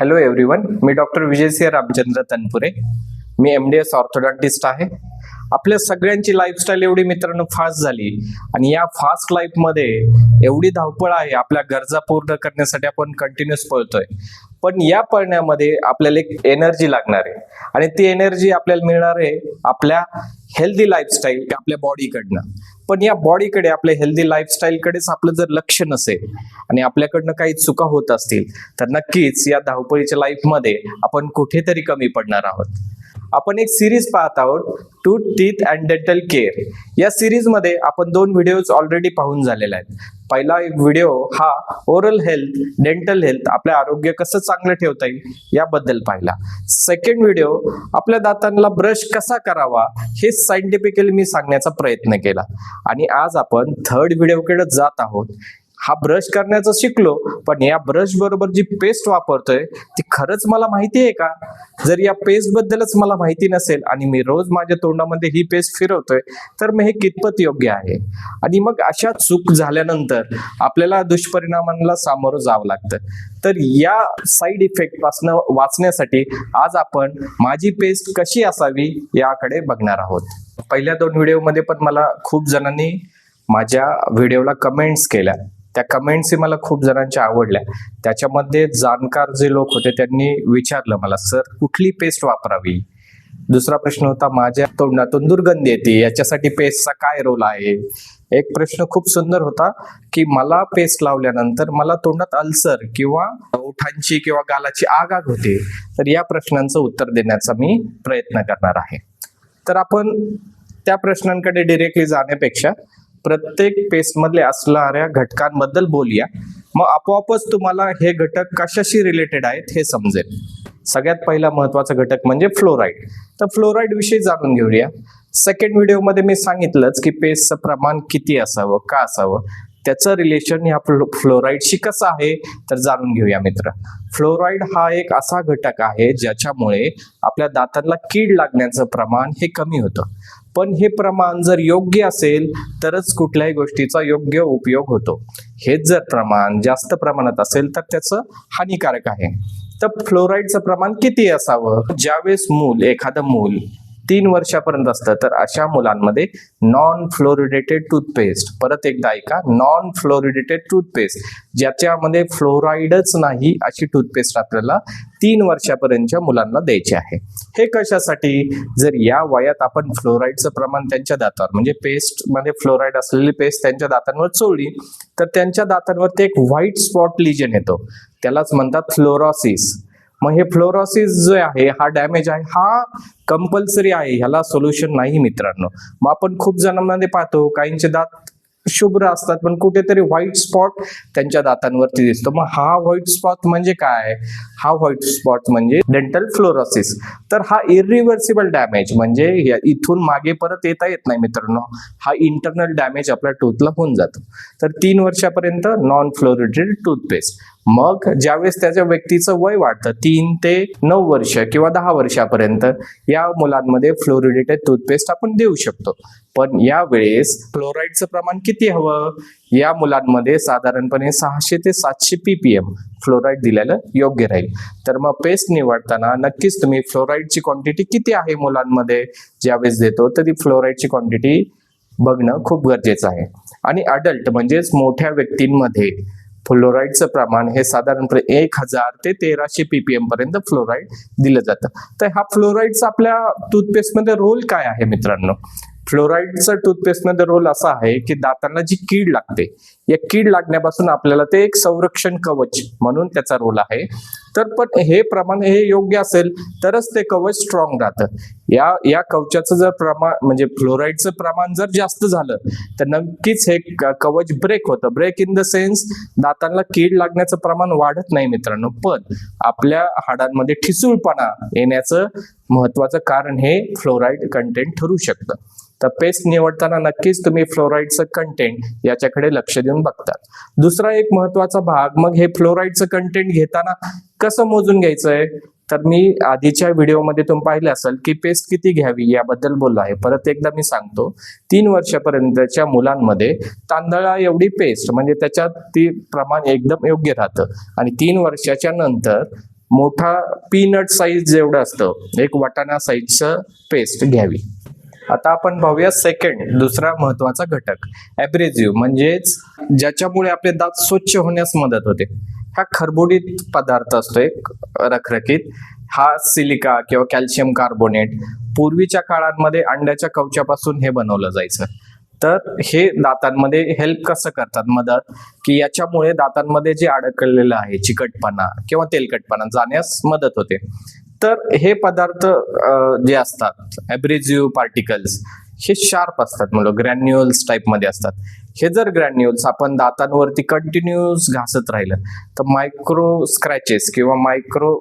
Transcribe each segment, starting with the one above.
Hello everyone मी doctor Vijaysinh Ramchandra Tanpure. मी M D S orthodontist आहे. आपल्या सगळ्यांची लाईफस्टाईल एवढी मित्रांनो फास्ट झाली आणि या फास्ट लाईफमध्ये एवढी धावपळ आहे आपल्या गरजा पूर्ण करण्यासाठी आपण कंटिन्युअस पळतोय. पण या पळण्यामध्ये आपल्याला एक एनर्जी लागणार आहे. आणि ती एनर्जी आपल्याला मिळणार आहे आपल्या हेल्दी लाईफस्टाईल आपल्या बॉडीकडनं पण या बॉडीकडे आपल्या हेल्दी लाईफस्टाईलकडेच आपलं जर लक्ष नसेल आणि आपल्याकडनं काही चुका होत असतील तर नक्कीच या धावपळीच्या लाईफमध्ये आपण कुठेतरी कमी पडणार आहोत. आपण एक सिरीज पाहत आहोत to teeth and dental care या सिरीजमध्ये आपण दोन व्हिडिओज ऑलरेडी पाहून झालेले आहेत. पहिला एक व्हिडिओ हा ओरल हेल्थ डेंटल हेल्थ आपले आरोग्य कसं चांगलं ठेवता येईल याबद्दल पाहिला. सेकंड व्हिडिओ आपल्या दातांना ब्रश कसा करावा हे सायंटिफिकली मी सांगण्याचा प्रयत्न केला. आणि आज आपण थर्ड व्हिडिओकडे जात आहोत. हा ब्रश करण्याचं शिकलो पण या ब्रश बरोबर जी पेस्ट वापरतोय ती खरंच मला माहिती आहे का? जर या पेस्ट बद्दलच मला माहिती नसेल आणि मी रोज माझ्या तोंडामध्ये ही पेस्ट फिरवतोय तर मग हे कितपत योग्य आहे? आणि मग अशा चूक झाल्यानंतर आपल्याला दुष्परिणामांना सामोरं जावं लागतं. तर या साईड इफेक्ट पासन वाचण्यासाठी आज आपण माझी पेस्ट कशी असावी याकडे बघणार आहोत. पहिल्या दोन व्हिडिओमध्ये पण मला खूप जणांनी माझ्या व्हिडिओला कमेंट्स केल्या. त्या कमेंट्सही मला खूप जणांच्या आवडल्या. त्याच्यामध्ये जाणकार जे लोक होते त्यांनी विचारलं मला सर कुठली पेस्ट वापरावी? दुसरा प्रश्न होता माझ्या तोंडातून दुर्गंधी येते याच्यासाठी पेस्टचा काय रोल आहे? एक प्रश्न खूप सुंदर होता की मला पेस्ट लावल्यानंतर मला तोंडात अल्सर किंवा ओठांची किंवा गालाची आग आग होते. तर या प्रश्नांचं उत्तर देण्याचा मी प्रयत्न करणार आहे. तर आपण त्या प्रश्नांकडे डिरेक्टली जाण्यापेक्षा प्रत्येक पेस्टमधले असणाऱ्या घटकांबद्दल बोलूया. मग आपोआपच तुम्हाला हे घटक कशाशी रिलेटेड आहेत हे समजेल. सगळ्यात पहिला महत्त्वाचा घटक म्हणजे फ्लोराईड तर फ्लोराईड विषयी जाणून घेऊया. सेकंड व्हिडिओमध्ये मी सांगितलंच की पेस्टचं प्रमाण किती असावं का असावं? त्याचं रिलेशन या फ्लोराईडशी कसं आहे तर जाणून घेऊया मित्र. फ्लोराईड हा एक असा घटक आहे ज्याच्यामुळे आपल्या दातांना कीड लागण्याचं प्रमाण हे कमी होतं. पण हे प्रमाण जर योग्य असेल तरच कुठल्याही गोष्टीचा योग्य उपयोग होतो. हेच जर प्रमाण जास्त प्रमाणात असेल तर त्याचं हानिकारक आहे. तर फ्लोराईडचं प्रमाण किती असावं? ज्यावेळेस मूल एखादं मूल तीन वर्षापर्यंत असतं. तर अशा मुलांमध्ये नॉन फ्लोरिडेटेड टूथपेस्ट परत एकदा ऐका नॉन फ्लोरिडेटेड टूथपेस्ट ज्याच्यामध्ये फ्लोराईडच नाही अशी टूथपेस्ट आपल्याला तीन वर्षापर्यंतच्या मुलांना द्यायची आहे. हे कशासाठी? जर या वयात आपण फ्लोराईडचं प्रमाण त्यांच्या दातावर म्हणजे पेस्टमध्ये फ्लोराईड असलेली पेस्ट त्यांच्या दातांवर चोळली तर त्यांच्या दातांवर ते एक व्हाईट स्पॉट लिजन येतो. त्यालाच म्हणतात फ्लोरॉसिस मग हे फ्लोरोसिस जो आहे हा डॅमेज आहे हा कंपल्सरी आहे ह्याला सोल्युशन नाही मित्रांनो. मग आपण खूप जणांमध्ये पाहतो काहींचे दात शुभ्र असतात पण कुठेतरी व्हाईट स्पॉट त्यांच्या दातांवरती दिसतो. मग हा व्हाईट स्पॉट म्हणजे काय? हा व्हाईट स्पॉट म्हणजे डेंटल फ्लोरोसिस तर हा इरिव्हर्सिबल डॅमेज म्हणजे इथून मागे परत येता येत नाही मित्रांनो. हा इंटरनल डॅमेज आपल्या टूथला होऊन जातो. तर तीन वर्षापर्यंत नॉन फ्लोरिडेड टूथपेस्ट मग ज्यावेळेस त्याच्या व्यक्तीचं वय वाढतं तीन ते नऊ वर्ष किंवा दहा वर्षापर्यंत या मुलांमध्ये फ्लोरिडेटेड टूथपेस्ट आपण देऊ शकतो. पण यावेळेस फ्लोराईडचं प्रमाण किती हवं? या मुलांमध्ये साधारणपणे सहाशे ते सातशे पीपीएम फ्लोराईड दिलेलं योग्य राहील. तर मग पेस्ट निवडताना नक्कीच तुम्ही फ्लोराईडची क्वांटिटी किती आहे मुलांमध्ये? ज्यावेळेस देतो तर ती फ्लोराईडची क्वांटिटी बघणं खूप गरजेचं आहे. आणि अडल्ट म्हणजेच मोठ्या व्यक्तींमध्ये फ्लोराईडचं प्रमाण हे साधारणपणे एक हजार ते तेराशे पीपीएम पर्यंत फ्लोराईड दिलं जातं. तर हा फ्लोराईडचा आपल्या टूथपेस्टमध्ये रोल काय आहे मित्रांनो? फ्लोराईडचा टूथपेस्टमध्ये रोल असा आहे की दातांना जी कीड लागते या कीड लागण्यापासून आपल्याला ते एक संरक्षण कवच म्हणून त्याचा रोल आहे. तर पण हे प्रमाण हे योग्य असेल तरच ते कवच स्ट्रॉंग राहतं. या या कवचाचं जर प्रमाण म्हणजे फ्लोराईडचं प्रमाण जर जास्त झालं तर नक्कीच हे कवच ब्रेक होतं. ब्रेक इन द सेन्स दातांना कीड लागण्याचं प्रमाण वाढत नाही मित्रांनो पण आपल्या हाडांमध्ये ठिसूळपणा येण्याचं महत्वाचं कारण हे फ्लोराईड कंटेंट ठरू शकतं. तर पेस्ट निवडताना नक्कीच तुम्ही फ्लोराईडचं कंटेंट याच्याकडे लक्ष देऊन बघतात दुसरा एक महत्त्वाचा भाग मग हे फ्लोराईडचं कंटेंट घेताना कसं मोजून घ्यायचंय? तर मी आधीच्या व्हिडिओमध्ये तुम्ही पाहिलं असेल की पेस्ट किती घ्यावी याबद्दल बोललो आहे. परत एकदा मी सांगतो तीन वर्षापर्यंतच्या मुलांमध्ये तांदळा एवढी पेस्ट म्हणजे त्याच्यात ती प्रमाण एकदम योग्य राहतं. आणि तीन वर्षाच्या नंतर मोठा पीनट साईज जेवढं असतं एक वाटाणा साईजचं पेस्ट घ्यावी. आता आपण पाहूया सेकंड दुसरा महत्त्वाचा घटक ॲब्रेझिव्ह म्हणजेच ज्याच्यामुळे आपले दात स्वच्छ होण्यास मदत होते. हा खरबुडीत पदार्थ असतो एक रखरखीत. हा सिलिका किंवा कॅल्शियम कार्बोनेट पूर्वीच्या काळांमध्ये अंड्याच्या कवच्यापासून हे बनवलं जायचं. तर हे दातांमध्ये हेल्प कसं करतात मदत? की याच्यामुळे दातांमध्ये जे अडकलेलं आहे चिकटपणा किंवा तेलकटपणा जाण्यास मदत होते. तर हे पदार्थ जे असतात ॲब्रेझिव्ह पार्टिकल्स हे शार्प असतात. मुलं ग्रॅन्युअल्स टाईपमध्ये असतात. हे जर ग्रॅन्युअल्स आपण दातांवरती कंटिन्युअस घासत राहिलं तर मायक्रो स्क्रॅचेस किंवा मायक्रो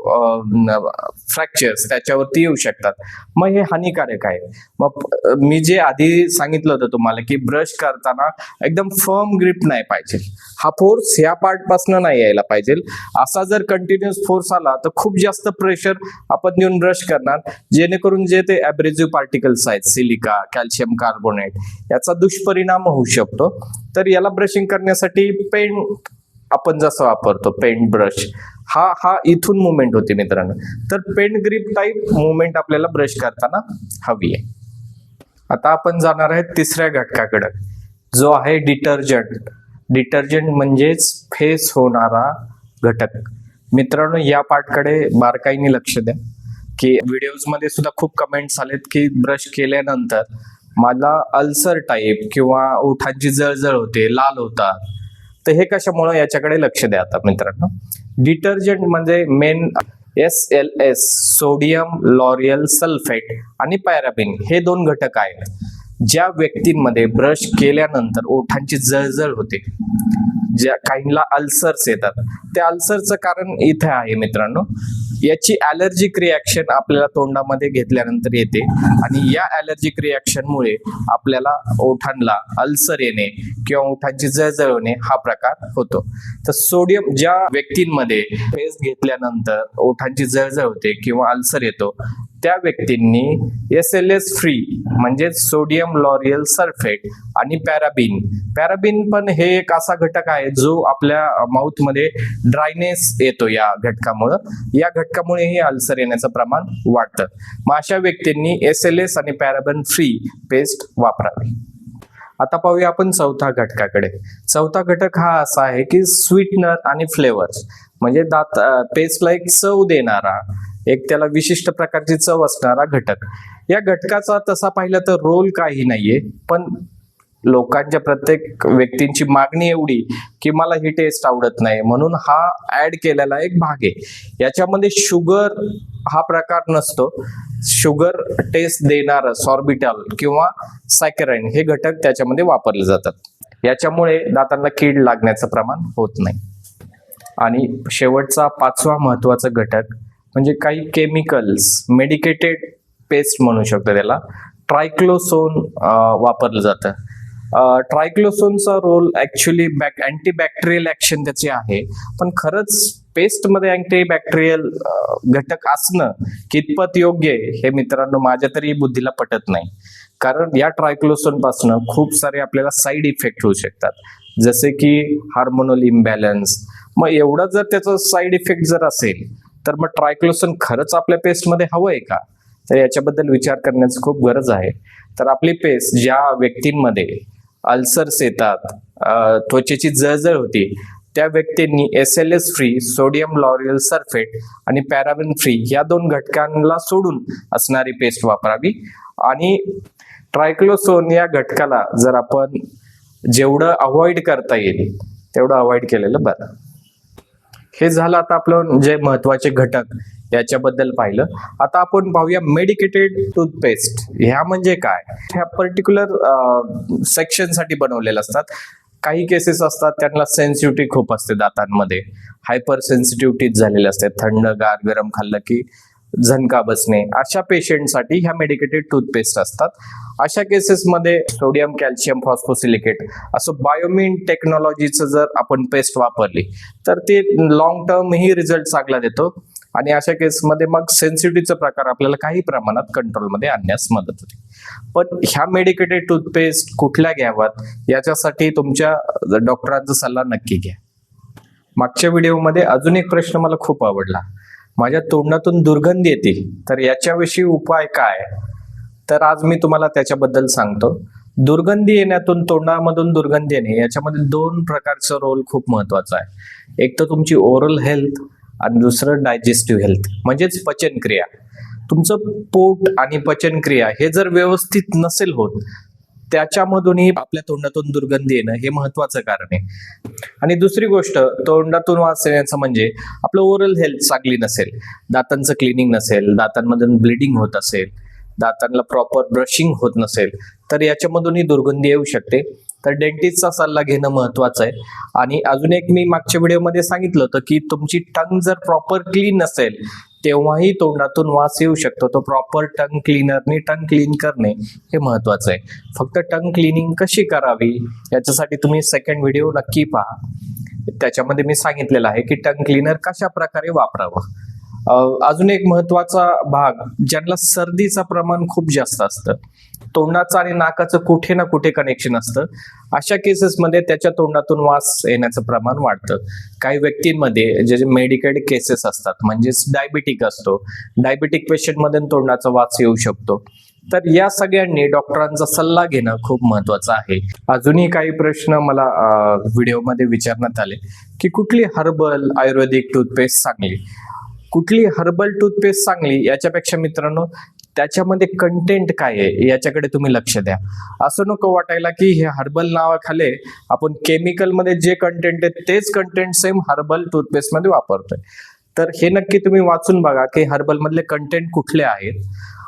फ्रॅक्चर्स त्याच्यावरती येऊ शकतात. मग हे हानिकारक आहे. मग मी जे आधी सांगितलं होतं तुम्हाला की ब्रश करताना एकदम फर्म ग्रिप नाही पाहिजे. हा फोर्स ह्या पार्टपासून नाही यायला पाहिजे. असा जर कंटिन्युअस फोर्स आला तर खूप जास्त प्रेशर आपण देऊन ब्रश करणार जेणेकरून जे ते ॲब्रेझिव्ह पार्टिकल्स आहेत सिलिका कॅल्शियम कार्बोनेट याचा दुष्परिणाम होऊ शकतो. तर याला ब्रशिंग करण्यासाठी पेन आपण जसं वापरतो पेंट ब्रश हा हा इथून मुवमेंट होते मित्रांनो. तर पेंट ग्रिप टाईप मुवमेंट आपल्याला ब्रश करताना हवी आहे. आता आपण जाणार आहे तिसऱ्या घटकाकडे. जो आहे डिटर्जंट डिटर्जंट म्हणजेच फेस होणारा घटक. मित्रांनो या पार्टकडे बारकाईने लक्ष द्या. की व्हिडिओजमध्ये सुद्धा खूप कमेंट्स आलेत की ब्रश केल्यानंतर मला अल्सर टाईप किंवा ओठांची जळजळ होते लाल होतात तर हे कशामुळे याच्याकडे लक्ष द्या आता मित्रांनो. डिटर्जंट म्हणजे main S L S sodium lauryl sulphate आणि पॅराबिन हे दोन घटक आहेत. ज्या व्यक्तींमध्ये ब्रश केल्यानंतर ओठांची जळजळ होते. ज्या काहींना अल्सर्स येतात. त्या अल्सरचं कारण इथे आहे मित्रांनो. याची ॲलर्जिक रिॲक्शन आपल्याला तोंडामध्ये घेतल्यानंतर येते. आणि या ॲलर्जिक रिॲक्शनमुळे आपल्याला ओठांना अल्सर येणे किंवा ओठांची जळजळ होणे हा प्रकार होतो. तर सोडियम ज्या व्यक्तींमध्ये पेस्ट घेतल्यानंतर ओठांची जळजळ होते किंवा अल्सर येतो त्या व्यक्तींनी एस एल एस फ्री म्हणजे सोडियम लॉरियल सल्फेट आणि पॅराबिन पॅराबिन पण हे एक असा घटक आहे जो आपल्या माउथमध्ये ड्रायनेस येतो या घटकामुळं. या घटकामुळेही अल्सर येण्याचं प्रमाण वाढतं. मग अशा व्यक्तींनी एस एल एस आणि पॅराबिन फ्री पेस्ट वापरावी. आता पाहूया आपण चौथा घटकाकडे. चौथा घटक हा असा आहे की स्वीटनर आणि फ्लेवर्स म्हणजे दात पेस्टला एक चव देणारा एक त्याला विशिष्ट प्रकारची चव असणारा घटक. या घटकाचा तसा पाहिलं तर रोल काही नाहीये पण लोकांच्या प्रत्येक व्यक्तींची मागणी एवढी की मला ही टेस्ट आवडत नाही म्हणून हा ऍड केलेला एक भाग आहे. याच्यामध्ये शुगर हा प्रकार नसतो. शुगर टेस्ट देणार सॉर्बिटल किंवा सायकराइन हे घटक त्याच्यामध्ये वापरले जातात. याच्यामुळे दातांना कीड लागण्याचं प्रमाण होत नाही. आणि शेवटचा पाचवा महत्त्वाचा घटक म्हणजे काही केमिकल्स मेडिकेटेड पेस्ट म्हणू शकतो त्याला ट्रायक्लोसोन वापरलं जातं. ट्रायक्लोसोनचा role actually back antibacterial action त्याचे आहे. पण खरंच पेस्टमध्ये अँटीबॅक्टेरियल घटक असणं कितपत योग्य आहे हे मित्रांनो माझ्या तरी बुद्धीला पटत नाही. कारण या ट्रायक्लोसोनपासून खूप सारे आपल्याला साईड इफेक्ट होऊ शकतात. जसे की हार्मोनल इम्बॅलन्स मग एवढं जर त्याचं साईड इफेक्ट जर असेल तर मग ट्रायक्लोसन खरंच आपल्या पेस्टमध्ये हवं आहे का? तर याच्याबद्दल विचार करण्याची खूप गरज आहे. तर आपली पेस्ट ज्या व्यक्तींमध्ये अल्सर्स येतात त्वचेची जळजळ होती त्या व्यक्तींनी S L S free sodium lauryl sulphate आणि पॅराबिन फ्री या दोन घटकांना सोडून असणारी पेस्ट वापरावी. आणि ट्रायक्लोसोन या घटकाला जर आपण जेवढं अवॉइड करता येईल तेवढं अवॉइड केलेलं बरं. हे झालं आता आपलं जे महत्त्वाचे घटक याच्याबद्दल पाहिलं. आता आपण पाहूया मेडिकेटेड टूथपेस्ट ह्या म्हणजे काय? ह्या पर्टिक्युलर सेक्शनसाठी बनवलेल्या असतात. काही केसेस असतात त्यांना सेन्सिटिव्हिटी खूप असते दातांमध्ये. हायपर सेन्सिटिव्हिटी झालेले असते. थंड गार गरम खाल्लं की झणका बसणे अशा पेशंटसाठी ह्या मेडिकेटेड टूथपेस्ट असतात. अशा केसेसमध्ये सोडियम कॅल्शियम फॉस्फोसिलिकेट असं बायोमिन टेक्नॉलॉजीचं जर आपण पेस्ट वापरली तर ते लॉंग टर्म ही रिझल्ट चांगला देतो. आणि अशा केसमध्ये मग सेन्सिटिव्हचा प्रकार आपल्याला काही प्रमाणात कंट्रोलमध्ये आणण्यास मदत होते. पण ह्या मेडिकेटेड टूथपेस्ट कुठल्या घ्याव्यात याच्यासाठी तुमच्या डॉक्टरांचा सल्ला नक्की घ्या. मागच्या व्हिडिओमध्ये अजून एक प्रश्न मला खूप आवडला. माझ्या तोंडातून दुर्गंधी येते. तर याच्याविषयी उपाय काय? तर आज मी तुम्हाला त्याच्याबद्दल सांगतो. दुर्गंधी येण्यातून तोंडामधून दुर्गंधी येणे याच्यामध्ये दोन प्रकारचा रोल खूप महत्त्वाचा आहे. एक तर तुमची ओरल हेल्थ आणि दुसरं डायजेस्टिव्ह हेल्थ म्हणजेच पचनक्रिया. तुमचं पोट आणि पचनक्रिया हे जर व्यवस्थित नसेल होत त्याच्यामधूनही आपल्या तोंडातून दुर्गंधी येणं हे महत्वाचं कारण आहे. आणि दुसरी गोष्ट तोंडातून वास येण्याचं म्हणजे आपलं ओरल हेल्थ चांगली नसेल दातांचं क्लिनिंग नसेल दातांमधून ब्लिडिंग होत असेल दातांना प्रॉपर ब्रशिंग होत नसेल तर याच्यामधूनही दुर्गंधी येऊ शकते. तर डेंटिस्टचा सल्ला घेणं महत्वाचं आहे. आणि अजून एक मी मागच्या व्हिडिओमध्ये सांगितलं होतं की तुमची टंग जर प्रॉपर क्लीन नसेल तेव्हाही तोंडातून वास येऊ शकतो. तो प्रॉपर टंग क्लीनरनी टंग क्लीन करणे हे महत्वाचं आहे. फक्त टंग क्लिनिंग कशी करावी? याच्यासाठी तुम्ही सेकंड व्हिडिओ नक्की पहा. त्याच्यामध्ये मी सांगितलेलं आहे की टंग क्लीनर कशा प्रकारे वापरावं. अजून एक महत्त्वाचा भाग ज्यांना सर्दीचं प्रमाण खूप जास्त असतं. तोंडाचं आणि नाकाचं कुठे ना कुठे कनेक्शन असतं. अशा केसेसमध्ये त्याच्या तोंडातून वास येण्याचं प्रमाण वाढतं. काही व्यक्तींमध्ये जे मेडिकेड केसेस असतात म्हणजेच डायबिटिक असतो डायबिटिक पेशंटमध्ये तोंडाचा वास येऊ शकतो. तर या सगळ्यांनी डॉक्टरांचा सल्ला घेणं खूप महत्वाचं आहे. अजूनही काही प्रश्न मला व्हिडिओमध्ये विचारण्यात आले की कुठली हर्बल आयुर्वेदिक टूथपेस्ट चांगली? कुठली हर्बल टूथपेस्ट चांगली? याच्यापेक्षा मित्रांनो त्याच्यामध्ये कंटेंट काय आहे याच्याकडे तुम्ही लक्ष द्या. असं नको वाटायला की हे हर्बल नावाखाली आपण केमिकलमध्ये जे कंटेंट आहे तेच कंटेंट सेम हर्बल टूथपेस्टमध्ये वापरतोय. तर हे नक्की तुम्ही वाचून बघा की हर्बल मधले कंटेंट कुठले आहेत.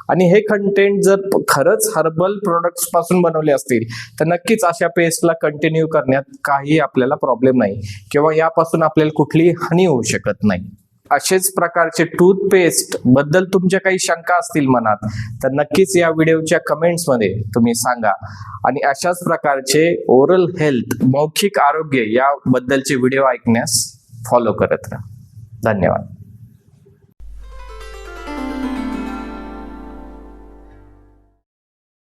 आणि हे कंटेंट जर खरंच हर्बल प्रोडक्ट्सपासून बनवले असतील तर नक्कीच अशा पेस्टला कंटिन्यू करण्यात काही आपल्याला प्रॉब्लेम नाही. किंवा यापासून आपल्याला कुठलीही हानी होऊ शकत नाही. असेच प्रकारचे टूथपेस्टबद्दल तुमच्या काही शंका असतील मनात तर नक्कीच या व्हिडिओच्या कमेंट्समध्ये तुम्ही सांगा. आणि अशाच प्रकारचे ओरल हेल्थ मौखिक आरोग्य याबद्दलचे व्हिडिओ ऐकण्यास फॉलो करत राहा. धन्यवाद.